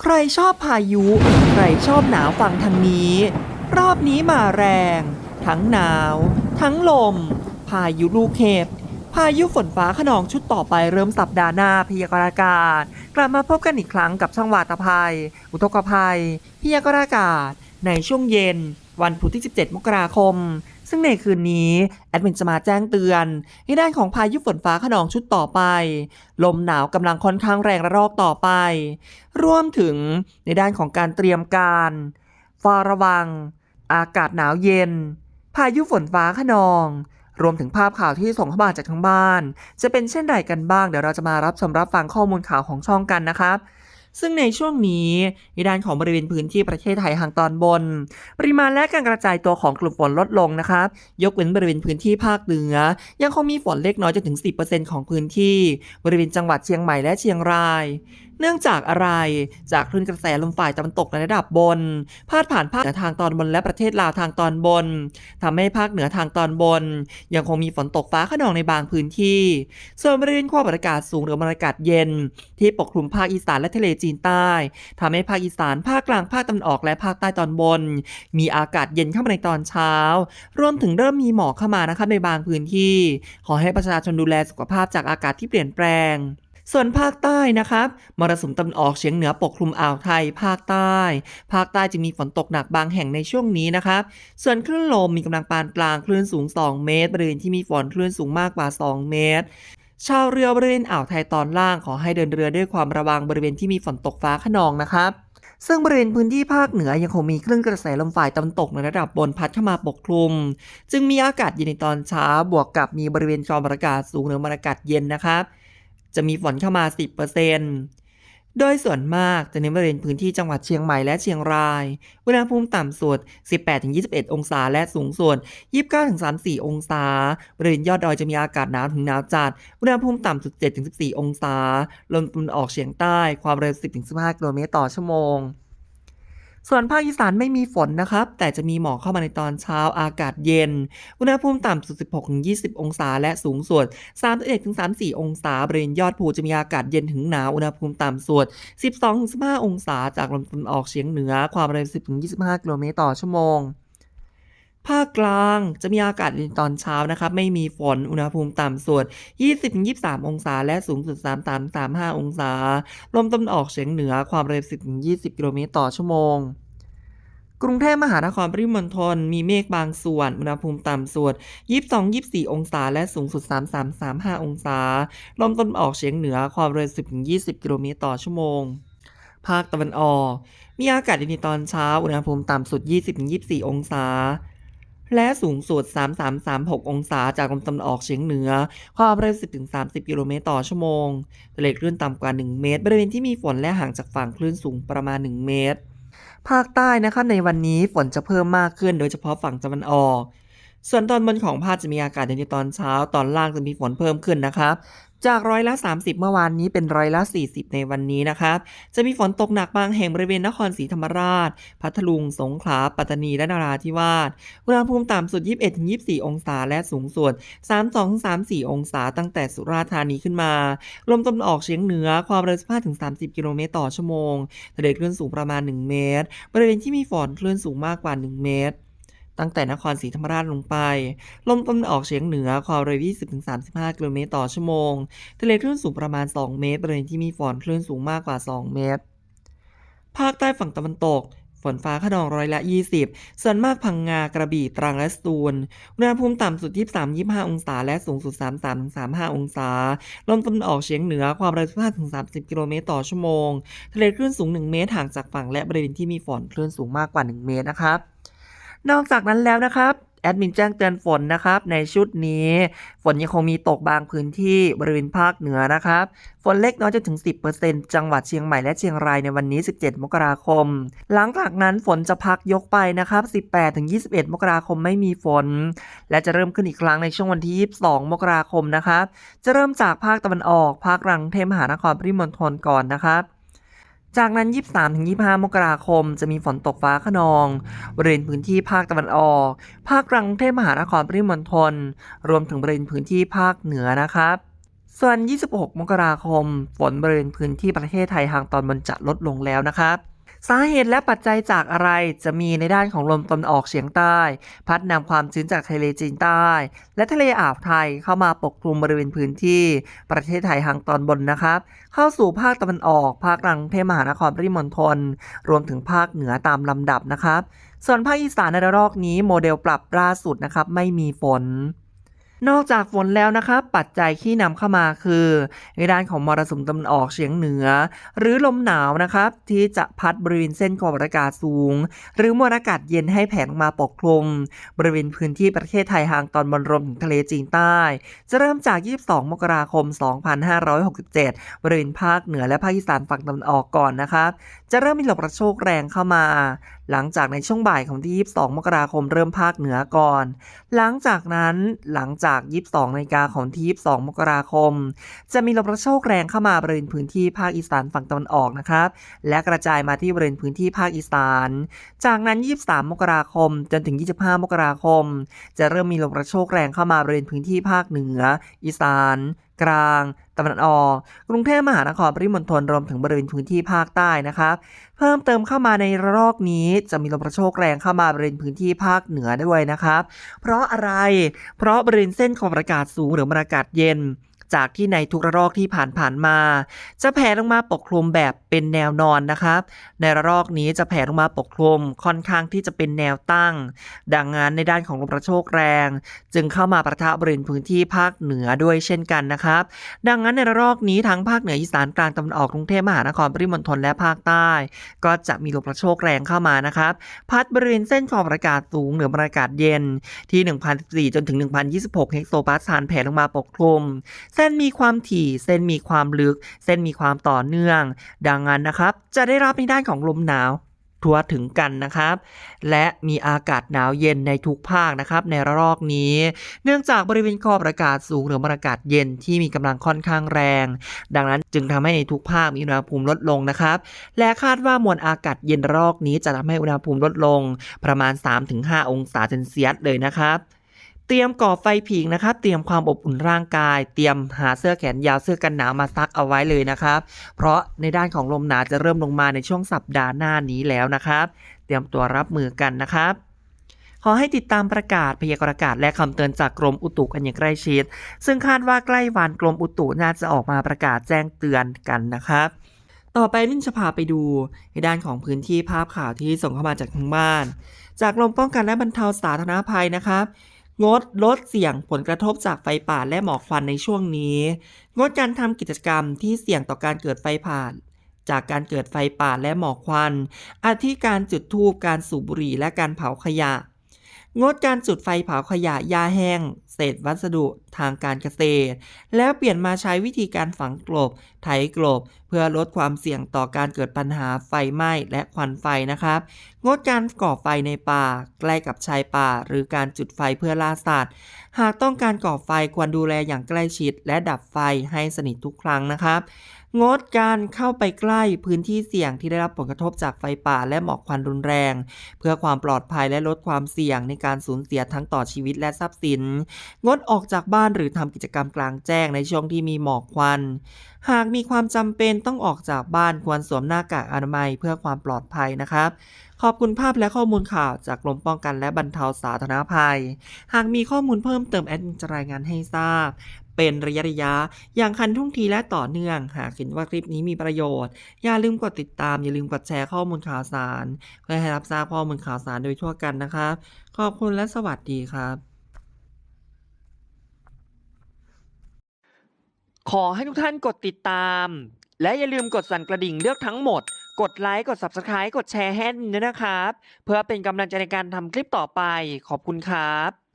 ใครชอบพายุ ใครชอบหนาวฟังทางนี้ รอบนี้มาแรง ทั้งหนาว ทั้งลม พายุลูกเห็บพายุฝนฟ้าขนองชุดต่อไปเริ่มสัปดาห์หน้าพยากรณ์อากาศ กลับมาพบกันอีกครั้งกับช่องวาตภัย อุทกภัย พยากรณ์อากาศ ในช่วงเย็น วันพุธที่ 17 มกราคม ซึ่งในคืนนี้ แอดมินจะมาแจ้งเตือนในด้านของพายุฝนฟ้าขนองชุดต่อไป ลมหนาวกำลังค่อนข้างแรงระลอกต่อไป รวมถึงในด้านของการเตรียมการเฝ้าระวัง อากาศหนาวเย็น พายุฝนฟ้าขนอง รวมถึงภาพข่าวที่ส่งเข้ามาจากทางบ้าน จะเป็นเช่นไรกันบ้าง เดี๋ยวเราจะมารับชมรับฟังข้อมูลข่าวของช่องกันนะครับ ซึ่งในช่วงนี้ในด้านของบริเวณพื้นที่ประเทศไทยทางตอนบน ปริมาณและการกระจายตัวของกลุ่มฝนลดลงนะครับ ยกเว้นบริเวณพื้นที่ภาคเหนือ ยังคงมีฝนเล็กน้อยจนถึง 10%ของพื้นที่ บริเวณจังหวัดเชียงใหม่และเชียงราย เนื่องจากอะไร จากคลื่นกระแสลมฝ่ายตะวันตกในระดับบน พาดผ่านภาคเหนือทางตอนบนและประเทศลาวทางตอนบนทำให้ภาคเหนือทางตอนบน ยังคงมีฝนตกฟ้าขนองในบางพื้นที่ ส่วนบริเวณความกดอากาศสูงหรือมวลอากาศเย็น ที่ปกคลุมภาคอีสานและทะเลจีนใต้ทำให้ภาคอีสานภาคกลางภาคตะวันออกและภาคใต้ตอนบน มีอากาศเย็นเข้ามาในตอนเช้า รวมถึงเริ่มมีหมอกเข้ามานะคะในบางพื้นที่ ขอให้ประชาชนดูแลสุขภาพจากอากาศที่เปลี่ยนแปลง ส่วนภาคใต้นะครับมรสุมตะวันออกเฉียงเหนือปกคลุมอ่าวไทย ภาคใต้ ภาคใต้จะมีฝนตกหนักบางแห่งในช่วงนี้นะครับ ส่วนคลื่นลมมีกำลังปานกลางคลื่นสูง 2 เมตรบริเวณที่มีฝนคลื่นสูงมากกว่า 2 เมตรชาวเรือบริเวณอ่าวไทยตอนล่างขอให้เดินเรือด้วยความระวังบริเวณที่มีฝนตกฟ้าขนองนะครับ ซึ่งบริเวณพื้นที่ภาคเหนือยังคงมีคลื่นกระแสลมฝ่ายตะวันตกในระดับบนพัดเข้ามาปกคลุม จึงมีอากาศเย็นในตอนเช้าบวกกับมีบริเวณความกดอากาศสูงหรือมวลอากาศเย็นนะครับ จะมีฝนเข้ามา 10%โดยส่วนมากจะเน้นบริเวณพื้นที่จังหวัดเชียงใหม่และเชียงราย อุณหภูมิต่ำสุด 18-21 องศาและสูงสุด 29-34 องศา บริเวณยอดดอยจะมีอากาศหนาวถึงหนาวจัด อุณหภูมิต่ำสุด 7-14 องศา ลมตะวันออกเฉียงใต้ ความเร็ว 10-15 กิโลเมตรต่อชั่วโมง ส่วนภาคอีสานไม่มีฝนนะครับ แต่จะมีหมอกเข้ามาในตอนเช้าอากาศเย็น อุณหภูมิต่ำสุด 16-20 องศา และสูงสุด31-34 องศาบริเวณยอดภูจะมีอากาศเย็นถึงหนาวอุณหภูมิต่ำสุด 12-15 องศา จากลมตะวันออกเฉียงเหนือความเร็ว 10-25 กิโลเมตรต่อชั่วโมง ภาคกลางจะมีอากาศเย็นตอนเช้านะครับ ไม่มีฝน อุณหภูมิต่ำสุด 20-23 องศา และสูงสุด 33-35 องศา ลมตะวันออกเฉียงเหนือ ความเร็ว 10-20 กิโลเมตรต่อชั่วโมงกรุงเทพมหานครปริมณฑลมีเมฆบางส่วน อุณหภูมิต่ำสุด 22-24 องศา และสูงสุด 33-35 องศา ลมตะวันออกเฉียงเหนือ ความเร็ว 10-20 กิโลเมตรต่อชั่วโมง ภาคตะวันออก มีอากาศเย็นในตอนเช้า อุณหภูมิต่ำสุด 20-24 องศา และสูงสุด 33-36 องศาจากลมตะวันออกเฉียงเหนือ ความเร็ว 10-30 กิโลเมตรต่อชั่วโมงทะเลคลื่นต่ำกว่า 1 เมตร บริเวณที่มีฝนและห่างจากฝั่งคลื่นสูงประมาณ 1 เมตร ภาคใต้นะคะในวันนี้ฝนจะเพิ่มมากขึ้น โดยเฉพาะฝั่งตะวันออก ส่วนตอนบนของภาคจะมีอากาศเย็นในตอนเช้า ตอนล่างจะมีฝนเพิ่มขึ้นนะครับจากร้อยละ 30 เมื่อวานนี้เป็นร้อยละ 40 ในวันนี้นะครับ จะมีฝนตกหนักบางแห่งบริเวณนครศรีธรรมราช พัทลุง สงขลา ปัตตานี และนราธิวาส อุณหภูมิต่ำสุด 21-24 องศา และสูงสุด 32-34 องศา ตั้งแต่สุราษฎร์ธานีขึ้นมา ลมตะวันออกเฉียงเหนือ ความเร็ว 15-30 กิโลเมตรต่อชั่วโมง ทะเลคลื่นสูงประมาณ 1 เมตร บริเวณที่มีฝนคลื่นสูงมากกว่า 1 เมตร ตั้งแต่นครศรีธรรมราชลงไป ลมตะวันออกเฉียงเหนือความเร็ว 20-35 กิโลเมตรต่อชั่วโมง ทะเลคลื่นสูงประมาณ 2 เมตรบริเวณที่มีฝนคลื่นสูงมากกว่า 2 เมตร ภาคใต้ฝั่งตะวันตก ฝนฟ้าขนองร้อยละ 20 ส่วนมากพังงากระบี่ตรังและสตูลอุณหภูมิต่ำสุด 23-25 องศา และสูงสุด 33-35 องศา ลมตะวันออกเฉียงเหนือความเร็ว 15-30 กิโลเมตรต่อชั่วโมง ทะเลคลื่นสูง 1 เมตรห่างจากฝั่งและบริเวณที่มีฝนคลื่นสูงมากกว่า 1 เมตรนะครับ นอกจากนั้นแล้วนะครับแอดมินแจ้งเตือนฝนนะครับ ในชุดนี้ ฝนยังคงมีตกบางพื้นที่บริเวณภาคเหนือนะครับ ฝนเล็กน้อยจนถึง 10%จังหวัดเชียงใหม่และเชียงรายในวันนี้ 17 มกราคม หลังจากนั้นฝนจะพักยกไปนะครับ 18-21 มกราคมไม่มีฝน และจะเริ่มขึ้นอีกครั้งในช่วงวันที่ 22 มกราคมนะครับ จะเริ่มจากภาคตะวันออก ภาคกลางกรุงเทพมหานครปริมณฑลก่อนนะครับ จากนั้น 23-25 มกราคม จะมีฝนตกฟ้าขนองบริเวณพื้นที่ภาคตะวันออก ภาคกลางเทพมหานครปริมณฑลรวมถึงบริเวณพื้นที่ภาคเหนือนะครับ ส่วน 26 มกราคม ฝนบริเวณพื้นที่ประเทศไทยทางตอนบนจะลดลงแล้วนะครับ สาเหตุและปัจจัยจากอะไรจะมีในด้านของลมตะวันออกเฉียงใต้ พัดนำความชื้นจากทะเลจีนใต้ และทะเลอ่าวไทยเข้ามาปกคลุมบริเวณพื้นที่ ประเทศไทยทางตอนบนนะครับ เข้าสู่ภาคตะวันออก ภาคกลางเทพมหานครปริมณฑลรวมถึงภาคเหนือตามลำดับนะครับ ส่วนภาคอีสานในระลอกนี้โมเดลปรับล่าสุดนะครับไม่มีฝน นอกจากฝนแล้วนะครับปัจจัยที่นำเข้ามาคือในด้านของมรสุมตะวันออกเฉียงเหนือ หรือลมหนาวนะครับที่จะพัดบริเวณเส้นความกดอากาศสูง หรือมวลอากาศเย็นให้แผ่ลงมาปกคลุมบริเวณพื้นที่ประเทศไทยทางตอนบนรวมถึงทะเลจีนใต้ จะเริ่มจาก 22 มกราคม 2567 บริเวณภาคเหนือและภาคอีสานฝั่งตะวันออกก่อนนะครับจะเริ่มมีลมกระโชกแรงเข้ามา หลังจากในช่วงบ่ายของที่ 22 มกราคมเริ่มภาคเหนือก่อน หลังจากนั้นหลังจาก 22นาฬิกาของที่ 22 มกราคม จะมีลมกระโชกแรงเข้ามาบริเวณพื้นที่ภาคอีสานฝั่งตะวันออกนะครับ และกระจายมาที่บริเวณพื้นที่ภาคอีสาน จากนั้น 23 มกราคม จนถึง 25 มกราคม จะเริ่มมีลมกระโชกแรงเข้ามาบริเวณพื้นที่ภาคเหนือ อีสาน กลาง ตะวันออกกรุงเทพมหานครปริมณฑลรวมถึงบริเวณพื้นที่ภาคใต้นะครับ เพิ่มเติมเข้ามาในระลอกนี้ จะมีลมกระโชกแรงเข้ามาบริเวณพื้นที่ภาคเหนือด้วยนะครับ เพราะอะไร เพราะบริเวณเส้นความอากาศสูงหรือมวลอากาศเย็น จากที่ในทุกระลอกที่ผ่านผ่านๆมา จะแผ่ลงมาปกคลุมแบบเป็นแนวนอนนะครับ ในระลอกนี้จะแผ่ลงมาปกคลุมค่อนข้างที่จะเป็นแนวตั้ง ดังนั้นในด้านของลมกระโชกแรง จึงเข้ามาประทะบริเวณพื้นที่ภาคเหนือด้วยเช่นกันนะครับ ดังนั้นในระลอกนี้ทั้งภาคเหนืออีสานกลางตะวันออกกรุงเทพมหานครปริมณฑลและภาคใต้ ก็จะมีลมกระโชกแรงเข้ามานะครับ พัดบริเวณเส้นความอากาศสูงเหนือมวลอากาศเย็นที่ 1,014 จนถึง 1,026 เฮกโซปาสคาลแผ่ลงมาปกคลุมเส้นมีความถี่ เส้นมีความลึก เส้นมีความต่อเนื่อง ดังนั้นนะครับ จะได้รับในด้านของลมหนาวทั่วถึงกันนะครับ และมีอากาศหนาวเย็นในทุกภาคนะครับ ในระลอกนี้ เนื่องจากบริเวณขอบอากาศสูงหรือมวลอากาศเย็นที่มีกำลังค่อนข้างแรง ดังนั้นจึงทำให้ในทุกภาคมีอุณหภูมิลดลงนะครับ และคาดว่ามวลอากาศเย็นระลอกนี้จะทำให้อุณหภูมิลดลง ประมาณ 3-5 องศาเซนเซียสเลยนะครับ เตรียมก่อไฟผิงนะครับ เตรียมความอบอุ่นร่างกาย เตรียมหาเสื้อแขนยาวเสื้อกันหนาวมาซักเอาไว้เลยนะครับ เพราะในด้านของลมหนาวจะเริ่มลงมาในช่วงสัปดาห์หน้านี้แล้วนะครับ เตรียมตัวรับมือกันนะครับขอให้ติดตามประกาศพยากรณ์อากาศและคำเตือนจากกรมอุตุกันอย่างใกล้ชิด ซึ่งคาดว่าใกล้วันกรมอุตุน่าจะออกมาประกาศแจ้งเตือนกันนะครับ ต่อไปนิ่งจะพาไปดูในด้านของพื้นที่ภาพข่าวที่ส่งเข้ามาจากทางบ้าน จากกรมป้องกันและบรรเทาสาธารณภัยนะครับ งดลดเสี่ยงผลกระทบจากไฟป่าและหมอกควันในช่วงนี้ งดการทำกิจกรรมที่เสี่ยงต่อการเกิดไฟป่าจากการเกิดไฟป่าและหมอกควัน อาทิการจุดธูปการสูบบุหรี่และการเผาขยะ งดการจุดไฟเผาขยะหญ้าแห้ง เศษวัสดุทางการเกษตร แล้วเปลี่ยนมาใช้วิธีการฝังกลบ ไถกลบ เพื่อลดความเสี่ยงต่อการเกิดปัญหาไฟไหม้และควันไฟนะครับ งดการก่อไฟในป่า ใกล้กับชายป่า หรือการจุดไฟเพื่อล่าสัตว์ หากต้องการก่อไฟควรดูแลอย่างใกล้ชิด และดับไฟให้สนิททุกครั้งนะครับ งดการเข้าไปใกล้พื้นที่เสี่ยงที่ได้รับผลกระทบจากไฟป่าและหมอกควันรุนแรง เพื่อความปลอดภัยและลดความเสี่ยงในการสูญเสียทั้งต่อชีวิตและทรัพย์สิน งดออกจากบ้านหรือทำกิจกรรมกลางแจ้งในช่วงที่มีหมอกควัน หากมีความจำเป็นต้องออกจากบ้านควรสวมหน้ากากอนามัยเพื่อความปลอดภัยนะครับขอบคุณภาพและข้อมูลข่าวจากกรมป้องกันและบรรเทาสาธารณภัย หากมีข้อมูลเพิ่มเติมแอดมินจะรายงานให้ทราบ เป็นระยะระยะ อย่างคันทุ่งทีและต่อเนื่อง หากเห็นว่าคลิปนี้มีประโยชน์ อย่าลืมกดติดตาม อย่าลืมกดแชร์ข้อมูลข่าวสาร เพื่อให้รับทราบข้อมูลข่าวสารโดยทั่วกันนะครับ ขอบคุณและสวัสดีครับ ขอให้ทุกท่านกดติดตาม และอย่าลืมกดสั่นกระดิ่งเลือกทั้งหมด กดไลค์ กด Subscribe กดแชร์ให้ด้วยนะครับ เพื่อเป็นกำลังใจในการทำคลิปต่อไป ขอบคุณครับ